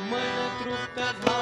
मन तृप्त झाले